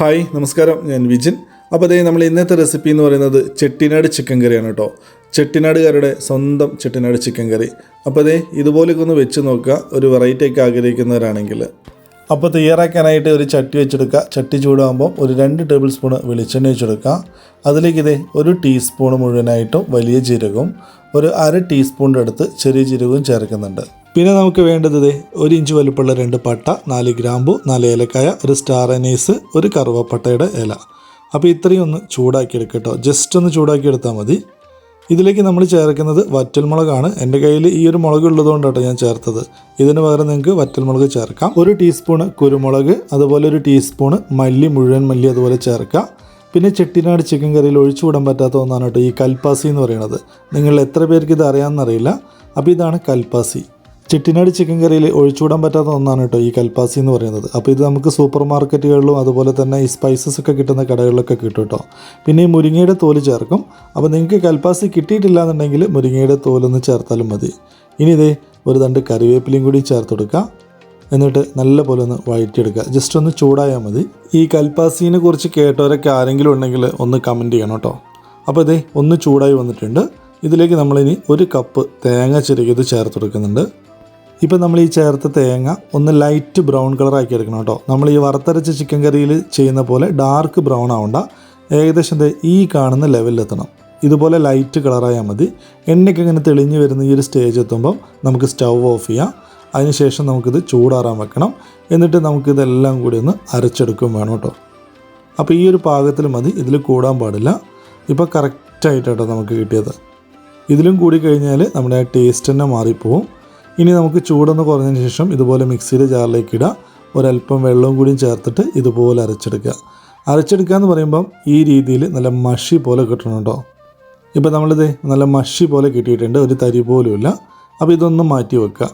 Hi നമസ്കാരം. ഞാൻ വിജിൻ. അപ്പോൾ അതേ നമ്മൾ ഇന്നത്തെ റെസിപ്പി എന്ന് പറയുന്നത് ചെട്ടിനാട് ചിക്കൻ കറിയാണ് കേട്ടോ. ചെട്ടിനാടുകാരുടെ സ്വന്തം ചെട്ടിനാട് ചിക്കൻ കറി. അപ്പോൾ അതേ ഇതുപോലെയൊക്കെ ഒന്ന് വെച്ച് നോക്കുക. ഒരു വെറൈറ്റി ഒക്കെ ആഗ്രഹിക്കുന്നവരാണെങ്കിൽ. അപ്പോൾ തയ്യാറാക്കാനായിട്ട് ഒരു ചട്ടി വെച്ചെടുക്കുക. ചട്ടി ചൂടാകുമ്പോൾ ഒരു രണ്ട് ടേബിൾ സ്പൂൺ വെളിച്ചെണ്ണ വെച്ചെടുക്കുക. അതിലേക്ക് ഇതേ ഒരു ടീസ്പൂൺ മുഴുവനായിട്ടും വലിയ ജീരകവും ഒരു അര ടീസ്പൂണിന്റെ അടുത്ത് ചെറിയ ജീരകവും ചേർക്കുന്നുണ്ട്. പിന്നെ നമുക്ക് വേണ്ടത് ഒരു ഇഞ്ച് വലുപ്പമുള്ള രണ്ട് പട്ട നാല് ഗ്രാമ്പു നാല് ഏലക്കായ ഒരു സ്റ്റാർ അനീസ് ഒരു കറുവപ്പട്ടയുടെ ഇല. അപ്പോൾ ഇത്രയും ഒന്ന് ചൂടാക്കി എടുക്കട്ടോ. ജസ്റ്റ് ഒന്ന് ചൂടാക്കി എടുത്താൽ മതി. ഇതിലേക്ക് നമ്മൾ ചേർക്കുന്നത് വറ്റൽമുളകാണ്. എന്റെ കയ്യിൽ ഈ ഒരു മുളക് ഉള്ളതുകൊണ്ടാണ് ഞാൻ ചേർത്തത്. ഇതിന് പകരം നിങ്ങൾക്ക് വറ്റൽമുളക് ചേർക്കാം. ഒരു ടീസ്പൂണ് കുരുമുളക് അതുപോലെ ഒരു ടീസ്പൂണ് മല്ലി മുഴുവൻ മല്ലി അതുപോലെ ചേർക്കാം. പിന്നെ ചെട്ടിനാട് ചിക്കൻ കറിയിൽ ഒഴിച്ചുകൂടാൻ പറ്റാത്ത ഒന്നാണ് കേട്ടോ ഈ കൽപ്പാസി എന്ന് പറയുന്നത്. നിങ്ങൾ എത്ര പേർക്ക് ഇത് അറിയാമെന്നറിയില്ല. അപ്പോൾ ഇതാണ് കൽപ്പാസി. ചെട്ടിനാട് ചിക്കൻ കറിയിൽ ഒഴിച്ചുകൂടാൻ പറ്റാത്ത ഒന്നാണ് കേട്ടോ ഈ കൽപ്പാസി എന്ന് പറയുന്നത്. അപ്പോൾ ഇത് നമുക്ക് സൂപ്പർ മാർക്കറ്റുകളിലും അതുപോലെ തന്നെ ഈ സ്പൈസസ് ഒക്കെ കിട്ടുന്ന കടകളിലൊക്കെ കിട്ടും കേട്ടോ. പിന്നെ ഈ മുരിങ്ങയുടെ തോൽ ചേർക്കും. അപ്പോൾ നിങ്ങൾക്ക് കൽപ്പാസി കിട്ടിയിട്ടില്ല എന്നുണ്ടെങ്കിൽ മുരിങ്ങയുടെ തോലൊന്ന് ചേർത്താലും മതി. ഇനി ഇതേ ഒരു തണ്ട് കറിവേപ്പിലയും കൂടി ചേർത്ത് കൊടുക്കുക. എന്നിട്ട് നല്ല പോലെ ഒന്ന് വഴറ്റിയെടുക്കുക. ജസ്റ്റ് ഒന്ന് ചൂടായാൽ മതി. ഈ കൽപ്പാസീനെ കുറിച്ച് കേട്ടവരൊക്കെ ആരെങ്കിലും ഉണ്ടെങ്കിൽ ഒന്ന് കമന്റ് ചെയ്യണം കേട്ടോ. അപ്പോൾ ഇതേ ഒന്ന് ചൂടായി വന്നിട്ടുണ്ട്. ഇതിലേക്ക് നമ്മളിനി ഒരു കപ്പ് തേങ്ങ ചിരകിയത് ചേർത്ത് കൊടുക്കുന്നുണ്ട്. ഇപ്പം നമ്മൾ ഈ ചേർത്ത തേങ്ങ ഒന്ന് ലൈറ്റ് ബ്രൗൺ കളർ ആക്കി എടുക്കണം കേട്ടോ. നമ്മൾ ഈ വറുത്തരച്ച ചിക്കൻ കറിയിൽ ചെയ്യുന്ന പോലെ ഡാർക്ക് ബ്രൗൺ ആവണ്ട. ഏകദേശം ഈ കാണുന്ന ലെവലിലെത്തണം ഇതുപോലെ ലൈറ്റ് കളറായാൽ മതി. എണ്ണയ്ക്ക് ഇങ്ങനെ തെളിഞ്ഞ് വരുന്ന ഈ ഒരു സ്റ്റേജ് എത്തുമ്പം നമുക്ക് സ്റ്റൗ ഓഫ് ചെയ്യാം. അതിനുശേഷം നമുക്കിത് ചൂടാറാൻ വെക്കണം. എന്നിട്ട് നമുക്കിതെല്ലാം കൂടി ഒന്ന് അരച്ചെടുക്കും വേണം കേട്ടോ. അപ്പോൾ ഈ ഒരു പാകത്തിൽ മതി. ഇതിൽ കൂടാൻ പാടില്ല. ഇപ്പോൾ കറക്റ്റായിട്ടോ നമുക്ക് കിട്ടിയത്. ഇതിലും കൂടി കഴിഞ്ഞാൽ നമ്മുടെ ആ ടേസ്റ്റ് തന്നെ മാറിപ്പോവും. ഇനി നമുക്ക് ചൂടൊന്ന് കുറഞ്ഞതിന് ശേഷം ഇതുപോലെ മിക്സിയുടെ ജാറിലേക്ക് ഇടുക. ഒരല്പം വെള്ളവും കൂടിയും ചേർത്തിട്ട് ഇതുപോലെ അരച്ചെടുക്കുക. അരച്ചെടുക്കുക എന്ന് പറയുമ്പം ഈ രീതിയിൽ നല്ല മഷി പോലെ കിട്ടണം കേട്ടോ ഇപ്പോൾ നമ്മളിത് നല്ല മഷി പോലെ കിട്ടിയിട്ടുണ്ട് ഒരു തരി പോലുമില്ല അപ്പോൾ ഇതൊന്ന് മാറ്റി വെക്കുക.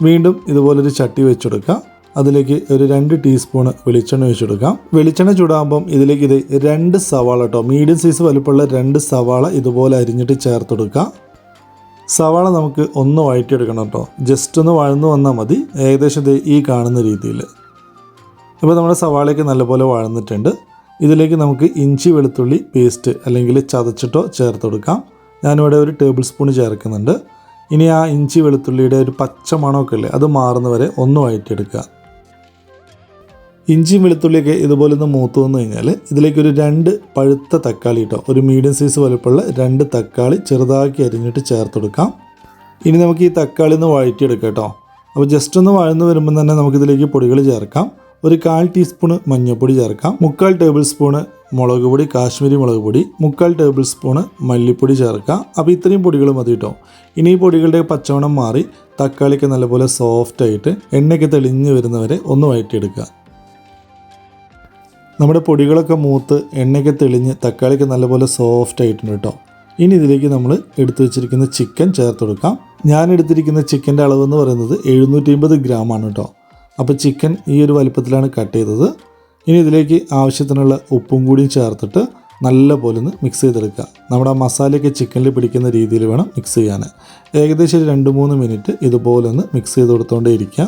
വീണ്ടും ഇതുപോലൊരു ചട്ടി വെച്ചെടുക്കുക. അതിലേക്ക് ഒരു രണ്ട് ടീസ്പൂണ് വെളിച്ചെണ്ണ വെച്ചെടുക്കാം വെളിച്ചെണ്ണ ചൂടാകുമ്പം ഇതിലേക്ക് ഇത് രണ്ട് സവാള കേട്ടോ മീഡിയം സൈസ് വലുപ്പമുള്ള രണ്ട് സവാള ഇതുപോലെ അരിഞ്ഞിട്ട് ചേർത്തെടുക്കുക. സവാള നമുക്ക് ഒന്ന് വഴറ്റിയെടുക്കണം കേട്ടോ. ജസ്റ്റ് ഒന്ന് വഴന്നു വന്നാൽ മതി. ഏകദേശം ദേ ഈ കാണുന്ന രീതിയിൽ. ഇപ്പോൾ നമ്മുടെ സവാളയ്ക്ക് നല്ലപോലെ വഴന്നിട്ടുണ്ട്. ഇതിലേക്ക് നമുക്ക് ഇഞ്ചി വെളുത്തുള്ളി പേസ്റ്റ് അല്ലെങ്കിൽ ചതച്ചിട്ടോ ചേർത്ത് കൊടുക്കാം. ഞാനിവിടെ ഒരു ടേബിൾ സ്പൂൺ ചേർക്കുന്നുണ്ട്. ഇനി ആ ഇഞ്ചി വെളുത്തുള്ളിയുടെ ഒരു പച്ച മണമൊക്കെ ഇല്ലേ അത് മാറുന്നവരെ ഒന്ന് വഴറ്റിയെടുക്കുക. ഇഞ്ചിയും വെളുത്തുള്ളിയൊക്കെ ഇതുപോലെ ഒന്ന് മൂത്ത് വന്നു കഴിഞ്ഞാൽ ഇതിലേക്ക് ഒരു രണ്ട് പഴുത്ത തക്കാളി ഇട്ടോ ഒരു മീഡിയം സൈസ് വലുപ്പമുള്ള രണ്ട് തക്കാളി ചെറുതാക്കി അരിഞ്ഞിട്ട് ചേർത്ത് കൊടുക്കാം ഇനി നമുക്ക് ഈ തക്കാളി ഒന്ന് വഴറ്റിയെടുക്കാം കേട്ടോ. അപ്പോൾ ജസ്റ്റ് ഒന്ന് വഴന്ന് വരുമ്പോൾ തന്നെ നമുക്കിതിലേക്ക് പൊടികൾ ചേർക്കാം. ഒരു കാൽ ടീസ്പൂണ് മഞ്ഞൾപ്പൊടി ചേർക്കാം. മുക്കാൽ ടേബിൾ സ്പൂണ് മുളക് പൊടി കാശ്മീരി മുളക് പൊടി മുക്കാൽ ടേബിൾ സ്പൂണ് മല്ലിപ്പൊടി ചേർക്കാം. അപ്പോൾ ഇത്രയും പൊടികൾ മതി കേട്ടോ. ഇനി ഈ പൊടികളുടെ പച്ചവണം മാറി തക്കാളിക്ക് നല്ലപോലെ സോഫ്റ്റ് ആയിട്ട് എണ്ണയ്ക്ക് തെളിഞ്ഞ് വരുന്നവരെ ഒന്ന് വഴറ്റിയെടുക്കുക. നമ്മുടെ പൊടികളൊക്കെ മൂത്ത് എണ്ണയൊക്കെ തെളിഞ്ഞ് തക്കാളിക്ക് നല്ലപോലെ സോഫ്റ്റ് ആയിട്ടുണ്ട് കേട്ടോ. ഇനി ഇതിലേക്ക് നമ്മൾ എടുത്തു വെച്ചിരിക്കുന്ന ചിക്കൻ ചേർത്ത് കൊടുക്കാം. ഞാൻ എടുത്തിരിക്കുന്ന ചിക്കന്റെ അളവ് എന്ന് പറയുന്നത് എഴുന്നൂറ്റി അമ്പത് ഗ്രാം ആണ് കേട്ടോ. അപ്പോൾ ചിക്കൻ ഈ ഒരു വലുപ്പത്തിലാണ് കട്ട് ചെയ്തത്. ഇനി ഇതിലേക്ക് ആവശ്യത്തിനുള്ള ഉപ്പും കൂടി ചേർത്തിട്ട് നല്ല പോലെ ഒന്ന് മിക്സ് ചെയ്തെടുക്കുക. നമ്മുടെ ആ മസാലയൊക്കെ ചിക്കനിൽ പിടിക്കുന്ന രീതിയിൽ വേണം മിക്സ് ചെയ്യാൻ. ഏകദേശം രണ്ട് മൂന്ന് മിനിറ്റ് ഇതുപോലെ ഒന്ന് മിക്സ് ചെയ്ത് കൊടുത്തുകൊണ്ടേ ഇരിക്കുക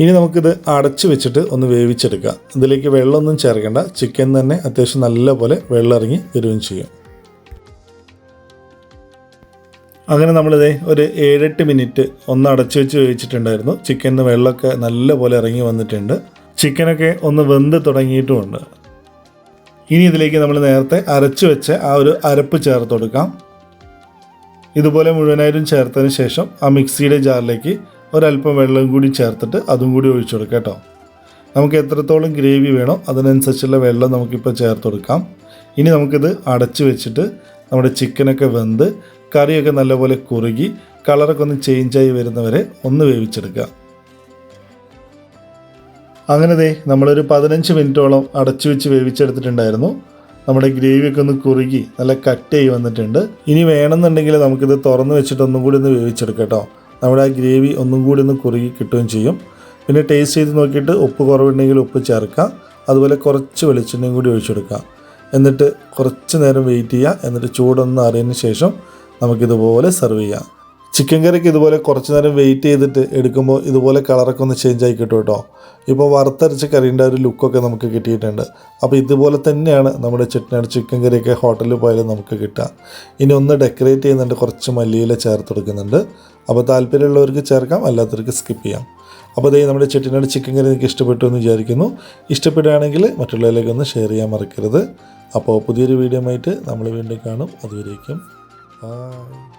ഇനി നമുക്കിത് അടച്ച് വെച്ചിട്ട് ഒന്ന് വേവിച്ചെടുക്കാം ഇതിലേക്ക് വെള്ളമൊന്നും ചേർക്കേണ്ട. ചിക്കൻ തന്നെ അത്യാവശ്യം നല്ലപോലെ വെള്ളം ഇറങ്ങി വരികയും ചെയ്യും. അങ്ങനെ നമ്മളിതേ ഒരു ഏഴെട്ട് മിനിറ്റ് ഒന്ന് അടച്ചു വെച്ച് വേവിച്ചിട്ടുണ്ടായിരുന്നു. ചിക്കനിന്ന് വെള്ളമൊക്കെ നല്ലപോലെ ഇറങ്ങി വന്നിട്ടുണ്ട്. ചിക്കനൊക്കെ ഒന്ന് വെന്ത് തുടങ്ങിയിട്ടുമുണ്ട്. ഇനി ഇതിലേക്ക് നമ്മൾ നേരത്തെ അരച്ചു വെച്ച ആ ഒരു അരപ്പ് ചേർത്ത് കൊടുക്കാം. ഇതുപോലെ മുഴുവനായിട്ടും ചേർത്തതിന് ശേഷം ആ മിക്സിയുടെ ജാറിലേക്ക് ഒരല്പം വെള്ളം കൂടി ചേർത്തിട്ട് അതും കൂടി ഒഴിച്ചു കൊടുക്കാം കേട്ടോ. നമുക്ക് എത്രത്തോളം ഗ്രേവി വേണോ അതിനനുസരിച്ചുള്ള വെള്ളം നമുക്കിപ്പോൾ ചേർത്ത് കൊടുക്കാം. ഇനി നമുക്കിത് അടച്ചു വെച്ചിട്ട് നമ്മുടെ ചിക്കനൊക്കെ വെന്ത് കറിയൊക്കെ നല്ലപോലെ കുറുകി കളറൊക്കെ ഒന്ന് ചേഞ്ചായി വരുന്നവരെ ഒന്ന് വേവിച്ചെടുക്കുക. അങ്ങനെ ദേ നമ്മളൊരു പതിനഞ്ച് മിനിറ്റോളം അടച്ചു വെച്ച് വേവിച്ചെടുത്തിട്ടുണ്ടായിരുന്നു. നമ്മുടെ ഗ്രേവിയൊക്കെ ഒന്ന് കുറുകി നല്ല കട്ട് കട്ടയായി വന്നിട്ടുണ്ട്. ഇനി വേണമെന്നുണ്ടെങ്കിൽ നമുക്കിത് തുറന്ന് വെച്ചിട്ട് ഒന്നും കൂടി ഒന്ന് വേവിച്ചെടുക്കാം കേട്ടോ. നമ്മുടെ ആ ഗ്രേവി ഒന്നും കൂടി ഒന്ന് കുറുകി കിട്ടുകയും ചെയ്യും. പിന്നെ ടേസ്റ്റ് ചെയ്ത് നോക്കിയിട്ട് ഉപ്പ് കുറവുണ്ടെങ്കിൽ ഉപ്പ് ചേർക്കാം അതുപോലെ കുറച്ച് വെളിച്ചെണ്ണയും കൂടി ഒഴിച്ചെടുക്കാം എന്നിട്ട് കുറച്ച് നേരം വെയിറ്റ് ചെയ്യുക. എന്നിട്ട് ചൂടൊന്ന് അറിയുന്ന ശേഷം നമുക്കിതുപോലെ സെർവ് ചെയ്യാം. ചിക്കൻ കറിക്ക് ഇതുപോലെ കുറച്ച് നേരം വെയിറ്റ് ചെയ്തിട്ട് എടുക്കുമ്പോൾ ഇതുപോലെ കളറൊക്കെ ഒന്ന് ചേഞ്ച് ആയി കിട്ടും കേട്ടോ. ഇപ്പോൾ വറുത്തരച്ച കറിന്റെ ഒരു ലുക്കൊക്കെ നമുക്ക് കിട്ടിയിട്ടുണ്ട്. അപ്പോൾ ഇതുപോലെ തന്നെയാണ് നമ്മുടെ ചെട്ടിനാട് ചിക്കൻ കറിയൊക്കെ ഹോട്ടലിൽ പോയാലും നമുക്ക് കിട്ടുക. ഇനി ഒന്ന് ഡെക്കറേറ്റ് ചെയ്യുന്നുണ്ട്. കുറച്ച് മല്ലിയില ചേർത്ത് കൊടുക്കുന്നുണ്ട്. അപ്പോൾ താല്പര്യമുള്ളവർക്ക് ചേർക്കാം അല്ലാത്തവർക്ക് സ്കിപ്പ് ചെയ്യാം. അപ്പോൾ അതേ നമ്മുടെ ചെട്ടിനാട് ചിക്കൻ കറി നിങ്ങൾക്ക് ഇഷ്ടപ്പെട്ടു എന്ന് വിചാരിക്കുന്നു. ഇഷ്ടപ്പെടുകയാണെങ്കിൽ മറ്റുള്ളവരിലേക്ക് ഒന്ന് ഷെയർ ചെയ്യാൻ മറക്കരുത്. അപ്പോൾ പുതിയൊരു വീഡിയോ ആയിട്ട് നമ്മൾ വീണ്ടും കാണും. അതുവരേക്കും ബൈ